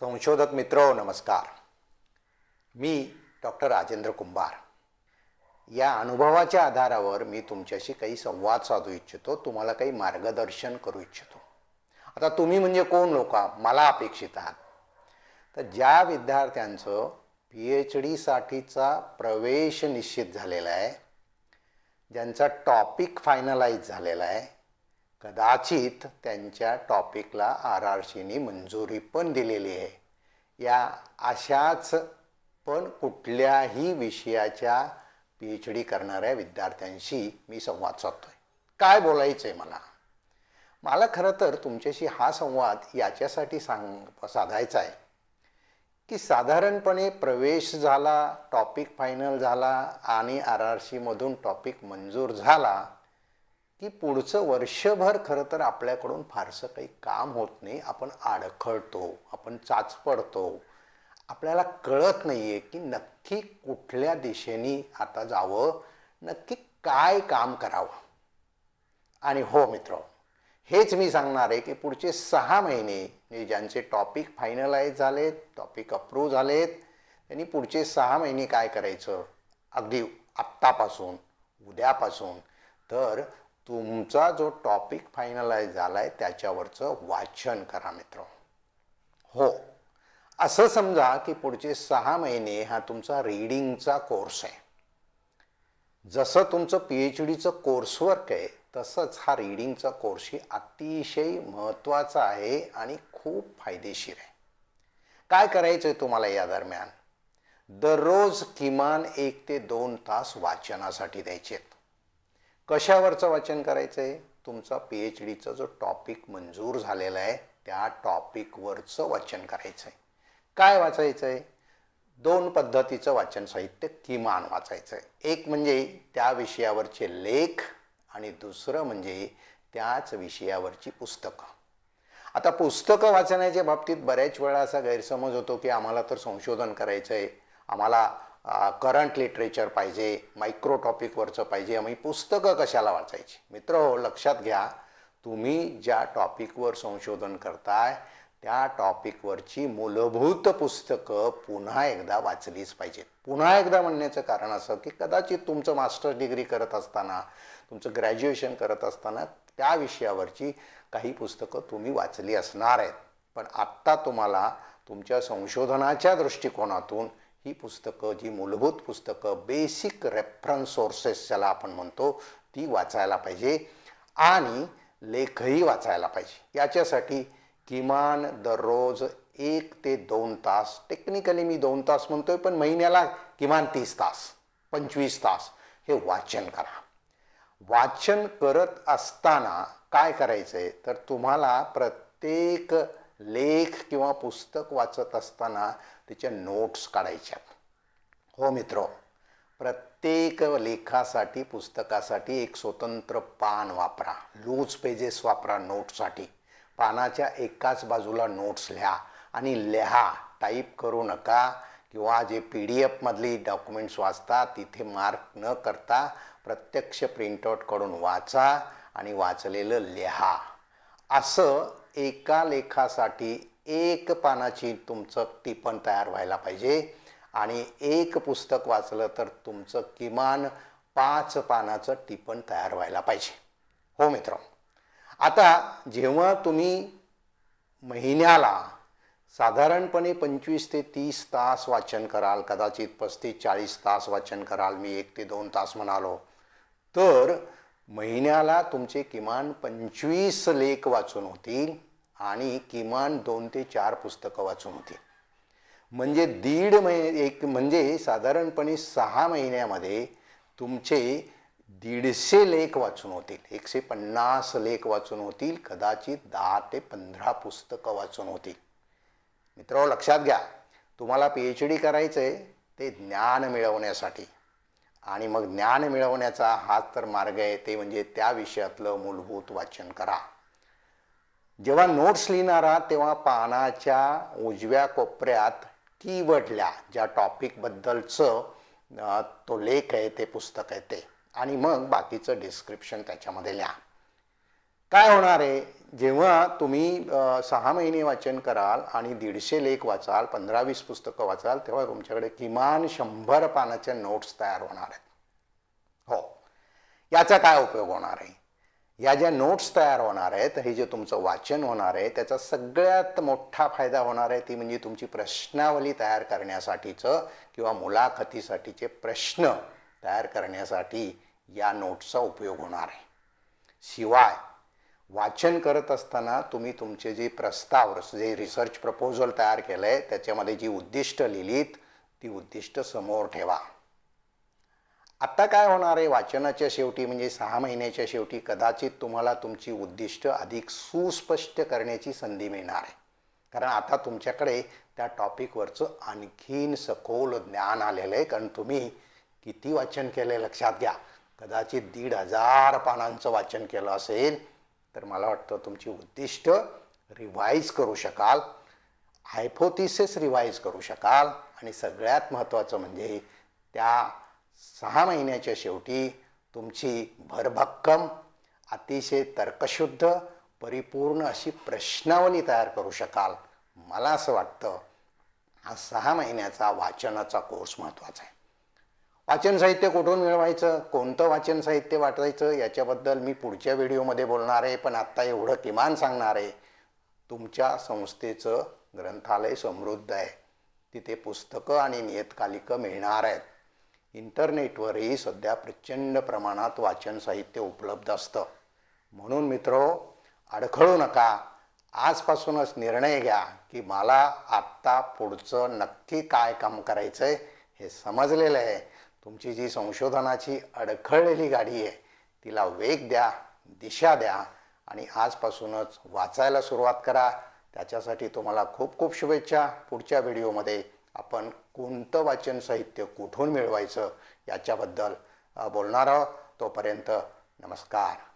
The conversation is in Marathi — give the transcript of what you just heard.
संशोधक मित्र नमस्कार. मी डॉक्टर राजेंद्र कुंभार. या अनुभवाच्या आधारावर मी तुमच्याशी काही संवाद साधू इच्छितो तुम्हाला काही मार्गदर्शन करू इच्छितो. आता तुम्ही म्हणजे कोण लोक? मला अपेक्षित आहात. तर ज्या विद्यार्थ्यांचं पी एच डीसाठीचा प्रवेश निश्चित झालेला आहे ज्यांचा टॉपिक फायनलाइज झालेला आहे कदाचित त्यांच्या टॉपिकला आर आर सीनी मंजुरी पण दिलेली आहे. या अशाच पण कुठल्याही विषयाच्या पी एच डी करणाऱ्या विद्यार्थ्यांशी मी संवाद साधतोय. काय बोलायचं आहे मला? मला खरं तर तुमच्याशी हा संवाद याच्यासाठी सांग साधायचा आहे. की साधारणपणे प्रवेश झाला टॉपिक फायनल झाला आणि आर आर सीमधून टॉपिक मंजूर झाला की पुढचं वर्षभर खरं तर आपल्याकडून फारसं काही काम होत नाही. आपण आडखळतो आपण चाचपडतो. आपल्याला कळत नाही आहे की नक्की कुठल्या दिशेने आता जावं नक्की काय काम करावं. आणि हो मित्र हेच मी सांगणार आहे की पुढचे सहा महिने म्हणजे ज्यांचे टॉपिक फायनलाइज झालेत टॉपिक अप्रूव्ह झालेत त्यांनी पुढचे सहा महिने काय करायचं? अगदी आत्तापासून उद्यापासून. तर तुमचा जो टॉपिक फायनलाइज झाला आहे त्याच्यावरचं वाचन करा मित्र. हो. असं समजा की पुढचे सहा महिने हा तुमचा रीडिंगचा कोर्स आहे. जसं तुमचं पी एच डीचं कोर्सवर्क आहे तसंच हा रीडिंगचा कोर्सही अतिशय महत्त्वाचा आहे आणि खूप फायदेशीर आहे. काय करायचं आहे तुम्हाला या दरम्यान? दररोज किमान एक ते दोन तास वाचनासाठी द्यायचे आहेत कशावरचं वाचन करायचं आहे तुमचा पी एच डीचा जो टॉपिक मंजूर झालेला आहे त्या टॉपिकवरचं वाचन करायचं आहे काय वाचायचं आहे दोन पद्धतीचं वाचन साहित्य किमान वाचायचं आहे एक म्हणजे त्या विषयावरचे लेख आणि दुसरं म्हणजे त्याच विषयावरची पुस्तकं. आता पुस्तकं वाचण्याच्या बाबतीत बऱ्याच वेळा असा गैरसमज होतो की आम्हाला तर संशोधन करायचं आहे आम्हाला करंट लिटरेचर पाहिजे मायक्रो टॉपिकवरचं पाहिजे मी पुस्तकं कशाला वाचायची? मित्र हो लक्षात घ्या तुम्ही ज्या टॉपिकवर संशोधन करताय त्या टॉपिकवरची मूलभूत पुस्तकं पुन्हा एकदा वाचलीच पाहिजेत. पुन्हा एकदा म्हणण्याचं कारण असं की कदाचित तुमचं मास्टर डिग्री करत असताना तुमचं ग्रॅज्युएशन करत असताना त्या विषयावरची काही पुस्तकं तुम्ही वाचली असणार आहेत. पण आत्ता तुम्हाला तुमच्या संशोधनाच्या दृष्टिकोनातून ही पुस्तकं जी मूलभूत पुस्तकं बेसिक रेफरन्स सोर्सेस ज्याला आपण म्हणतो ती वाचायला पाहिजे आणि लेखही वाचायला पाहिजे. याच्यासाठी किमान दररोज एक ते दोन तास टेक्निकली मी दोन तास म्हणतोय पण महिन्याला किमान तीस तास पंचवीस तास हे वाचन करा. वाचन करत असताना काय करायचं आहे तर तुम्हाला प्रत्येक लेख किंवा पुस्तक वाचत असताना त्याच्या नोट्स काढायच्या. हो मित्र प्रत्येक लेखासाठी पुस्तकासाठी एक स्वतंत्र पान वापरा. लूज पेजेस वापरा नोट्ससाठी पानाच्या एकाच बाजूला नोट्स लिहा आणि लिहा. टाईप करू नका किंवा जे पी डी एफमधली डॉक्युमेंट्स वाचता तिथे मार्क न करता प्रत्यक्ष प्रिंटआउटकडून वाचा आणि वाचलेलं लिहा. असं एका लेखासाठी एक पानाची तुमचं टिपण तयार व्हायला पाहिजे. आणि एक पुस्तक वाचलं तर तुमचं किमान पाच पानाचं टिपण तयार व्हायला पाहिजे. हो मित्र आता जेव्हा तुम्ही महिन्याला साधारणपणे पंचवीस ते तीस तास वाचन कराल कदाचित पस्तीस चाळीस तास वाचन कराल मी एक ते दोन तास म्हणालो तर महिन्याला तुमचे किमान पंचवीस लेख वाचून होतील आणि किमान दोन ते चार पुस्तकं वाचून होतील. म्हणजे दीड महिने एक म्हणजे साधारणपणे सहा महिन्यामध्ये तुमचे दीडशे लेख वाचून होतील. एकशे पन्नास लेख वाचून होतील. कदाचित दहा ते पंधरा पुस्तकं वाचून होतील. मित्र लक्षात घ्या तुम्हाला पी एच डी करायचं आहे ते ज्ञान मिळवण्यासाठी. आणि मग ज्ञान मिळवण्याचा हाच तर मार्ग आहे ते म्हणजे त्या विषयातलं मूलभूत वाचन करा. जेव्हा नोट्स लिहिणारा तेव्हा पानाच्या उजव्या कोपऱ्यात कीवर्डल्या ज्या टॉपिकबद्दलचं तो लेख आहे ते पुस्तक आहे ते. आणि मग बाकीचं डिस्क्रिप्शन त्याच्यामध्ये लिहा. काय होणार आहे? जेव्हा तुम्ही सहा महिने वाचन कराल आणि दीडशे लेख वाचाल पंधरा वीस पुस्तकं वाचाल तेव्हा तुमच्याकडे किमान शंभर पानाच्या नोट्स तयार होणार आहेत. हो. याचा काय उपयोग होणार आहे? या ज्या नोट्स तयार होणार आहेत हे जे तुमचं वाचन होणार आहे त्याचा सगळ्यात मोठा फायदा होणार आहे ती म्हणजे तुमची प्रश्नावली तयार करण्यासाठीचं किंवा मुलाखतीसाठीचे प्रश्न तयार करण्यासाठी या नोट्सचा उपयोग होणार आहे. शिवाय वाचन करत असताना तुम्ही तुमचे जे प्रस्ताव जे रिसर्च प्रपोजल तयार केलं आहे त्याच्यामध्ये जी उद्दिष्ट लिहिलीत ती उद्दिष्ट समोर ठेवा. आत्ता काय होणार आहे? वाचनाच्या शेवटी म्हणजे सहा महिन्याच्या शेवटी कदाचित तुम्हाला तुमची उद्दिष्ट अधिक सुस्पष्ट करण्याची संधी मिळणार आहे. कारण आता तुमच्याकडे त्या टॉपिकवरचं आणखीन सखोल ज्ञान आलेलं आहे. कारण तुम्ही किती वाचन केलं लक्षात घ्या. कदाचित दीड हजार पानांचं वाचन केलं असेल तर मला वाटतं तुमची उद्दिष्ट रिवाईज करू शकाल हायपोथिसिस रिवाईज करू शकाल आणि सगळ्यात महत्त्वाचं म्हणजे त्या सहा महिन्याच्या शेवटी तुमची भरभक्कम अतिशय तर्कशुद्ध परिपूर्ण अशी प्रश्नावली तयार करू शकाल. मला असं वाटतं हा सहा महिन्याचा वाचनाचा कोर्स महत्त्वाचा आहे. वाचन साहित्य कुठून मिळवायचं? कोणतं वाचन साहित्य वाटायचं याच्याबद्दल मी पुढच्या व्हिडिओमध्ये बोलणार आहे पण आत्ता एवढं किमान सांगणार आहे. तुमच्या संस्थेचं ग्रंथालय समृद्ध आहे. तिथे पुस्तकं आणि नियतकालिकं मिळणार आहेत. इंटरनेटवरही सध्या प्रचंड प्रमाणात वाचन साहित्य उपलब्ध असतं. म्हणून मित्रो अडखळू नका. आजपासूनच निर्णय घ्या की मला आत्ता पुढचं नक्की काय काम करायचं आहे हे समजलेलं आहे. तुमची जी संशोधनाची अडखळलेली गाडी आहे तिला वेग द्या दिशा द्या आणि आजपासूनच वाचायला सुरुवात करा. त्याच्यासाठी तुम्हाला खूप खूप शुभेच्छा. पुढच्या व्हिडिओमध्ये आपण कोणतं वाचन साहित्य कुठून मिळवायचं याच्याबद्दल बोलणार आहोत. तोपर्यंत नमस्कार.